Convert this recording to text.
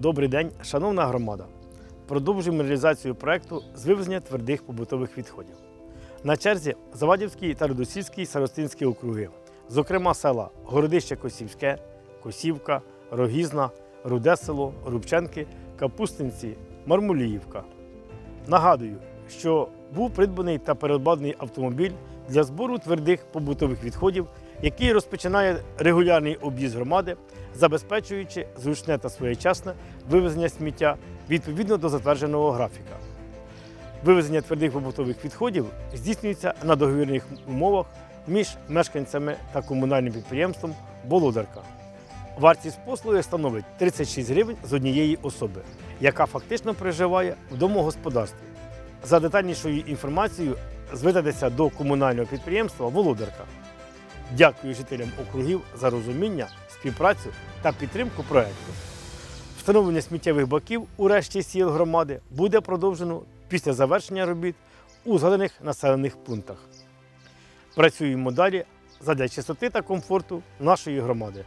Добрий день, шановна громада. Продовжуємо реалізацію проекту з вивезення твердих побутових відходів. На черзі Завадівський та Радосільський старостинські округи, зокрема села Городище Косівське, Косівка, Рогізна, Руде село, Рубченки, Капустинці, Мармуліївка. Нагадую, що був придбаний та передбаний автомобіль для збору твердих побутових відходів, який розпочинає регулярний об'їзд громади, забезпечуючи зручне та своєчасне вивезення сміття відповідно до затвердженого графіка. Вивезення твердих побутових відходів здійснюється на договірних умовах між мешканцями та комунальним підприємством Володарка. Вартість послуги становить 36 гривень з однієї особи, яка фактично проживає в домогосподарстві. За детальнішою інформацією звертайтеся до комунального підприємства Володарка. Дякую жителям округів за розуміння, співпрацю та підтримку проекту. Встановлення сміттєвих баків у решті сіл громади буде продовжено після завершення робіт у згаданих населених пунктах. Працюємо далі задля чистоти та комфорту нашої громади.